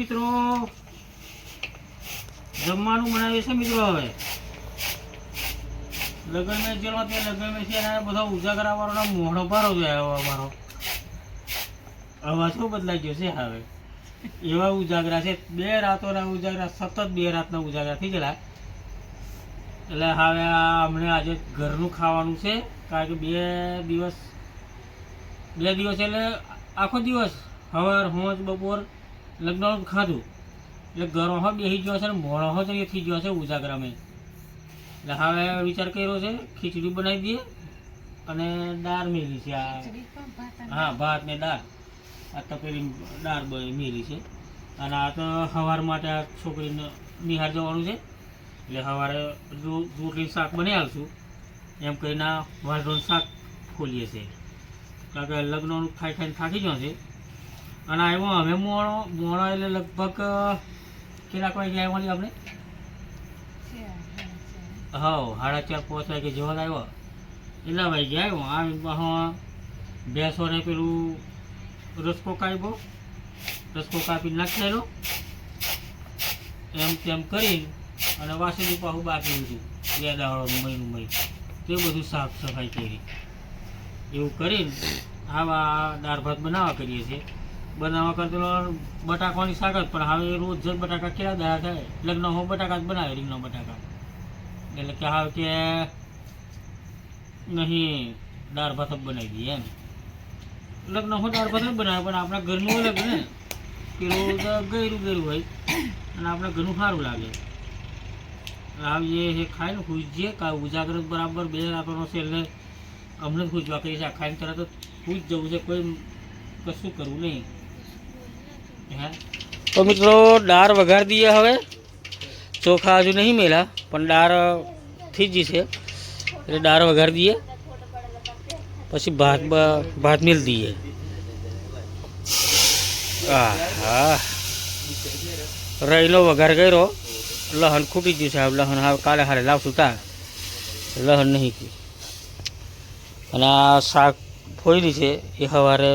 મિત્રો? જમવાનું બનાવીએ છે મિત્રો હવે. લગ્ન મેં જેલો તે લગ્ન મેં છે એના બધા ઉજાગરા વાળો મોઢો ભારો હવે અમારો. અવાજ શું બદલાઈ ગયો છે હવે. એવા ઉજાગરા છે, બે રાતોના ઉજાગરા, સતત બે રાતના ઉજાગરા થઈ ગયેલા. એટલે હવે અમને આજે ઘરનું ખાવાનું છે, કારણ કે બે દિવસ બે દિવસ એટલે આખો દિવસ સવાર હોંજ, બપોર લગ્ન ખાધું. એટલે ઘરો હો બેસી ગયો છે ને મોણો હો જ થઈ ગયો છે ઉજાગરામાં. એટલે હવે વિચાર કર્યો છે ખીચડી બનાવી દઈએ અને દાળ મેલી છે. આ હા ભાત ને દાળ. આ તપેલી દાળ મેલી છે. અને આ તો સવાર માટે આ છોકરીને નિહાર જવાનું છે. એટલે સવારે રો- રોટલી શાક બની આવશું એમ કહીને આ શાક ખોલીએ છીએ. કારણ કે લગ્નનું ખાઈ ખાઈને થાકી ગયો છે. અને આવ્યો અમે મોણો મોણો એટલે લગભગ કેટલાક વાગે આવ્યા આપણે? હા સાડા ચાર, પાંચ વાગે જેવા આવ્યો. એટલા વાગે આવ્યો. આવી પાછો ભેંસોને પેલું રસકો કાપ્યો. રસકો કાપી નાખેલો એમ તેમ કરી અને વાસણી પાછું બાકી લીધું બે દાળોનું મહિનું મહિ તે બધું સાફ સફાઈ કરી. એવું કરીને આવા દાળ ભાત બનાવવા કરીએ છીએ. બનાવવા કરતા બટાકાની શાક જ, પણ હવે રોજ જ બટાકા કેવા દયા થાય? લગ્ન હો બટાકા જ બનાવે રીંગણા બટાકા. એટલે કે હવે કે નહીં, દાળ ભાત જ બનાવી દઈએ એમ. લગ્ન હો દાળ ભાત જ બનાવે, પણ આપણા ઘરનું અલગ ને. પેલું તો ગયરું ગયરું હોય, અને આપણા ઘરનું સારું લાગે. હવે એ ખાય ને ખુશ કા ઉજાગર બરાબર બે આપણો છે, એટલે અમને જ ખુશવા કરીએ છીએ આ ખાઈને તરત ખુશ જવું છે, કોઈ કશું કરવું નહીં. તો મિત્રો દાળ વઘાર દઈએ હવે. ચોખા હજુ નહીં મેલા, પણ દાળ થઈ જ છે એટલે દાળ વઘાર દઈએ. પછી ભાત ભાત મેળ દઈએ. હા હા રહીનો વઘાર કર્યો. લહન ખૂટી ગયું સાહેબ લહન હા કાલે હારે લાવશું તા લહન નહીં ગયું અને આ શાક ફોયરી છે. એ સવારે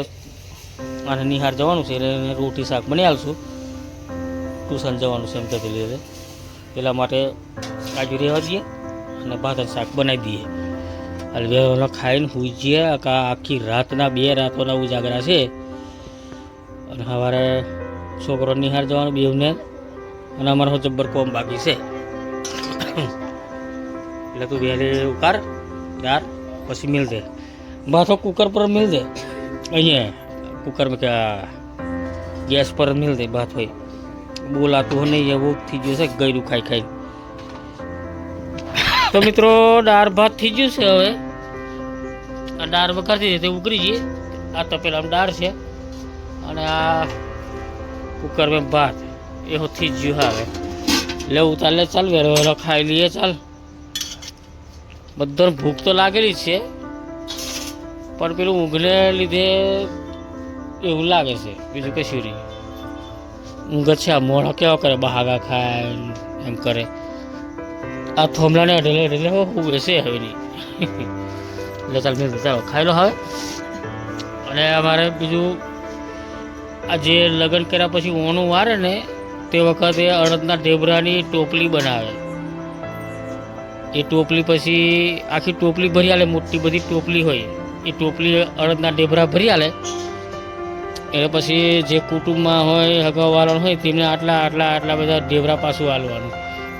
અને નિહાર જવાનું છે, એટલે રોટી શાક બની આલશું. ટ્યુશન જવાનું છે એમ કહેતી એટલે પેલા માટે કાજુ રહેવા દઈએ અને ભાત શાક બનાવી દઈએ. એટલે બે ખાઈને સુઈ જઈએ કા આખી રાતના બે રાતોના ઉજાગરા છે. અને સવારે છોકરો નિહાર જવાનું બેવને અને અમારો જબ્બર કોમ બાકી છે. એટલે તું વહેલી ઉકાર ત્યાર, પછી મિલ દે. બાથો કુકર પર મિલ દે. અહીંયા કુકર में क्या ગેસ પર મિલ દે બાત હોય બોલાતું હો નહીં એવું થઈ ગયું છે ગયરું ખાઈ ખાઈ તો મિત્રો દાળ ભાત થઈ ગયું છે હવે આ દાળ વઘારતી હતી તે ઉકળી જઈએ આ તપેલામાં દાળ છે અને આ કુકર મેં ભાત એવું થઈ જ ગયું હવે લેવું ચાલે ચાલ વેલો વેલો ખાઈ લઈએ ચાલ બધાને ભૂખ તો લાગેલી જ છે પણ પેલું ઊંઘને લીધે એવું લાગે છે, બીજું કશું નહીં. ઊંઘ છે, આ મોઢો કેવા કરે, બહાગા ખાય, એમ કરે. આ થોમલાને અઢેલે અઢેલે હું બેસે હવે નહીં. એટલે ચાલ, મેં બતાવો ખાઈ લો હવે. અને અમારે બીજું, આ જે લગ્ન કર્યા પછી ઓનું વારે ને, તે વખતે અડદના ઢેબરાની ટોપલી બનાવે. એ ટોપલી પછી, આખી ટોપલી ભરી આલે, મોટી બધી ટોપલી હોય. એ ટોપલી અડદના ઢેબરા ભરી આલે. એટલે પછી જે કુટુંબમાં હોય હગાવાળા હોય, તેમને આટલા આટલા આટલા બધા ઢેબરા પાછું આલવાનું.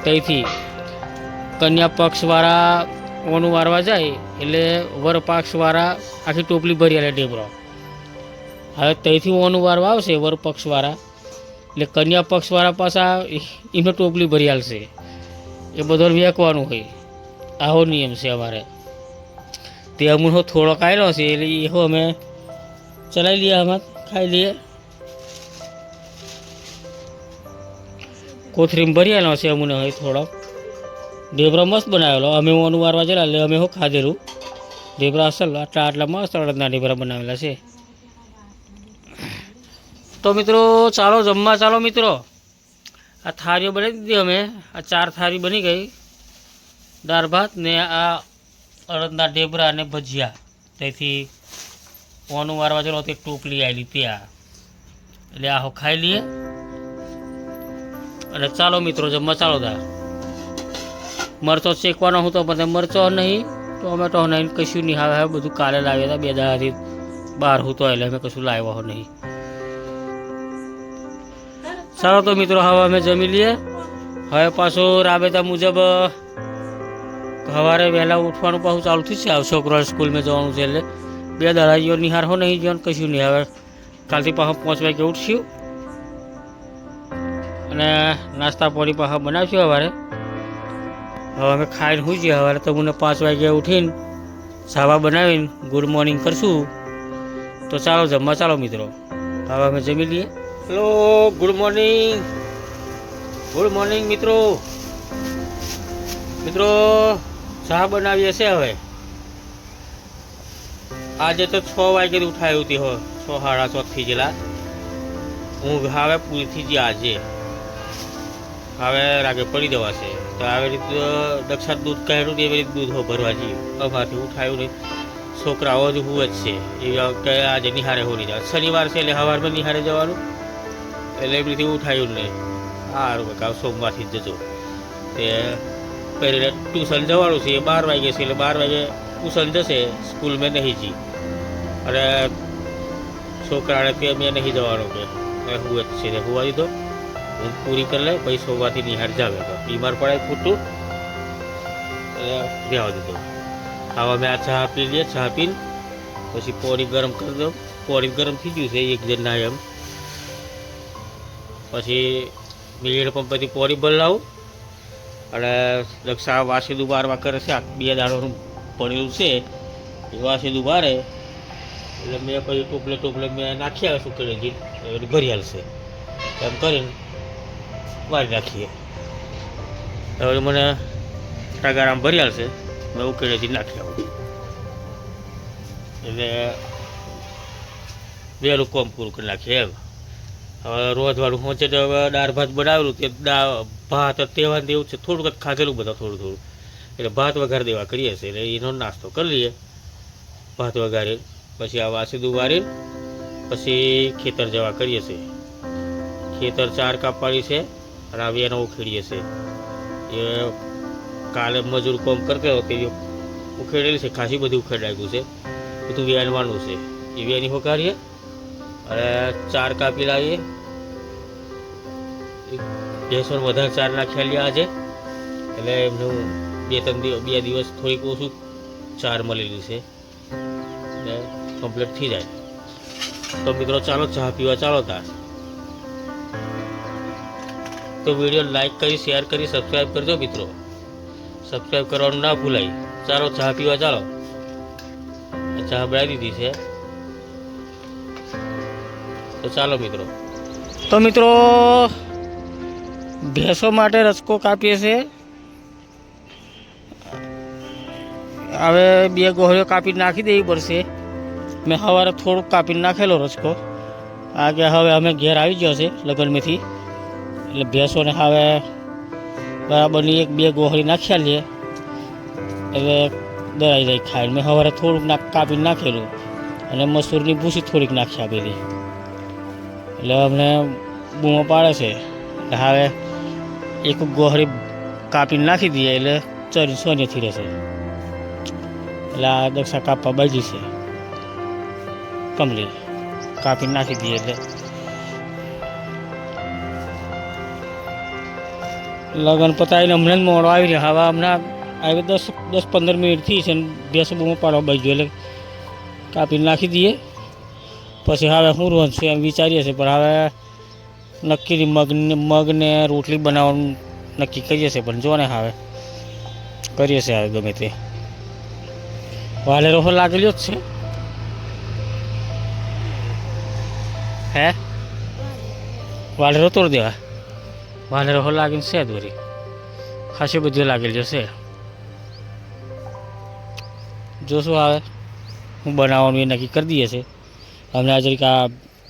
ત્યાંથી કન્યા પક્ષવાળા ઓનું વારવા જાય, એટલે વર પક્ષવાળા આખી ટોપલી ભરી આલે ઢેબરો. હવે ત્યાંથી ઓનું વારવા આવશે વર પક્ષવાળા એટલે કન્યા પક્ષવાળા પાછા એમને ટોપલી ભરી આલશે. એ બધો વેકવાનું હોય. આવો નિયમ છે અમારે. તે અમુક થોડોક આવેલો છે, એટલે એ અમે ચલાવી લઈએ આમાં. ખાઈ લઈએ. કોથરીમ ભરિયાનો છે અમને હોય થોડો. ઢેબરા મસ્ત બનાવેલો. અમે ઓનું વારવા જેલા, એટલે અમે હું ખાધેલું. ઢેબરા અસલ આટલા આટલા મસ્ત અડદના ઢેબરા બનાવેલા છે. તો મિત્રો, ચાલો, જમવા ચાલો મિત્રો. આ થાળીઓ બનાવી દીધી અમે. આ ચાર થાળી બની ગઈ. દાળ ભાત ને આ અડદના ઢેબરા અને ભજીયા. તેથી ઓનું વારવા ચલો તે ટોપલી આવેલી ત્યાં. એટલે આહો ખાઈ લઈએ. અને ચાલો મિત્રો, જમવા ચાલો તા મરચો શેકવાનો હું તો બધે મરચો નહીં, ટોમેટો નહીં, કશું નહીં. આવે બધું કાલે લાવ્યા હતા, બે દાડાથી બહાર હું તો એટલે અમે કશું લાવ્યો નહીં. ચાલો તો મિત્રો, હવે અમે જમી લઈએ. હવે પાછું રાબેતા મુજબ સવારે વહેલા ઉઠવાનું પાછું ચાલુ થયું છે. છોકરો સ્કૂલમાં જવાનું છે એટલે. બે દાડા જો નિહાર હો નહીં જવાનું કશું નહીં હવે કાલથી પાછો પાંચ વાગે ઉઠશું. અને નાસ્તા પાણી પાછા બનાવશું સવારે હવે અમે ખાઈને હું છીએ સવારે તો મને પાંચ વાગે ઉઠીને સાવા બનાવીને ગુડ મોર્નિંગ કરશું. તો ચાલો જમવા ચાલો મિત્રો. હવે અમે જમી લઈએ. Hello, good morning. Good morning મિત્રો. મિત્રો, ચા બનાવીએ છે હવે. આજે તો છ વાગે ઉઠાયું હતી હો, છ, સાડા છ થી જેલા. ઊંઘ હવે પૂરી થઈ ગઈ આજે. હવે રાગે પડી દેવાશે તો આવી રીતે દક્ષા દૂધ કાઢ્યું એવી રીતે દૂધ હો ભરવા જઈએ અમારથી ઉઠાયું નહીં છોકરાઓ જ હું જ છે. એ કે આજે નિહારે હોરી જાય શનિવાર છે એટલે સવારમાં નિહારે જવાનું. એટલે એવી રીતે ઉઠાયું નહીં સારું કાકા સોમવારથી જજો. તે પહેલી ટ્યુશન જવાનું છે એ બાર વાગે છે એટલે બાર વાગે ટ્યુશન જશે, સ્કૂલમાં નહીં જી. અને છોકરાને કે મેં નહીં જવાનું કે. મેં હું જ છે હોવા દીધો હું પૂરી કરી લે પછી સોવાથી નિહાર જાવે તો. બીમાર પડે ખોટું. એટલે રહેવા દીધો. ખાવા મેં આ ચા પી લઈએ, ચા પીને પછી પોરી ગરમ કરી દો પોરી ગરમ થઈ ગયું છે, એક જણના એમ. પછી મીડ પંપથી પોરી બદલાવું અને દક્ષા વાસી દુબારવા કરે છે બે દાડોનું પડેલું છે. એ વાસી દુબારે એટલે મેં પછી ટોપલે ટોપલે મેં નાખ્યા સુકડે જી એટલે ભરી હાલશે એમ કરીને વારી નાખીએ. હવે મને ટગારામ ભરી હાલશે મેં ઉકેલેથી નાખી આવું. એટલે વહેલું કોમ પૂરું કરી નાખીએ એમ. હવે રોજવાળું હોંચે તો હવે દાળ ભાત બનાવેલું તે દા ભાત, તહેવાર દેવું છે, થોડુંક ખાધેલું બધા થોડું થોડું. એટલે ભાત વઘાર દેવા કરીએ છીએ, એટલે એનો નાસ્તો કરી લઈએ. ભાત વઘારી પછી આ વાસીદું વારી પછી ખેતર જવા કરીએ છીએ. ખેતર ચાર કાપવાળી છે અને આ વેનો ઉખેડીએ છીએ. એ કાલે મજૂર કોમ કરતો તે ઉખેડેલી છે, ખાસી બધી ઉખેડાયું છે. બધું વેનવાનું છે. એ વેની હોકારીએ અને ચાર કાપી લાવીએ. ભેંસો વધારે ચાર નાખ્યા આજે. એટલે એમનું બે ત્રણ બે દિવસ થોડીક ઓછું ચાર મળેલી છે. કમ્પ્લીટ થઈ જાય. તો મિત્રો, ચાલો ચા પીવા ચાલો તા. તો વીડિયો લાઈક કરી શેર કરી સબસ્ક્રાઈબ કરજો મિત્રો. સબસ્ક્રાઈબ કરવાનું ના ભૂલાય. ચાલો ચા પીવા ચાલો. ચા બનાવી દીધી છે. તો ચાલો મિત્રો. તો મિત્રો, ભેંસો માટે રસકો કાપીએ છે. હવે બે ગોહળીઓ કાપી નાખી દેવી પડશે. મેં સવારે થોડુંક કાપીને નાખેલો રસકો. આગે હવે અમે ઘેર આવી ગયો છે લગ્નમાંથી. એટલે ભેંસોને હવે બરાબરની એક બે ગોહળી નાખ્યા લઈએ એટલે દરાઈ જાય ખાઈને. મેં સવારે થોડુંક નાખ, કાપીને નાખેલું. અને મસૂરની ભૂસી થોડીક નાખી આપેલી એટલે અમને બૂમો પાડે છે. એટલે હવે એક ગોહળી કાપીને નાખી દઈએ એટલે ચરી સોનેથી રહેશે. એટલે આ દક્ષા કાપવા બાજી છે. કમલી કાપીને નાખી દઈએ એટલે લગન પતાવીને હમણાં જ મોડો આવી રહ્યા હવે હમણાં આવી દસ દસ પંદર મિનિટ થઈ છે ને ભેંસ બૂમો પાડવા બાજુ એટલે કાપીને નાખી દઈએ પછી હવે શું રોન છે એમ વિચારીએ છીએ પણ હવે નક્કી મગને મગને રોટલી બનાવવાનું નક્કી કરીએ છીએ પણ જો ને હવે કરીએ છીએ હવે ગમે તે વાલે રોહો લાગેલો જ છે હે વાલે રો તોડ દેવા વાલે રોહો લાગીને છે દોરી ખાસી બધી લાગેલી છે જોશું આવે હું બનાવવાનું એ નક્કી કરી દઈએ છે અમને આ જરીક આ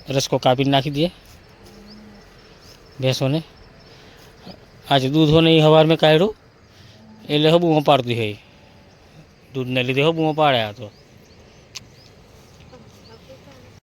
રસકો કાપીને નાખી દઈએ ભેંસોને આજે દૂધો નહીં સવાર મેં કાઢ્યું એટલે હબુમાં પાડતી હોય દૂધને લીધે હબુમાં પાડ્યા તો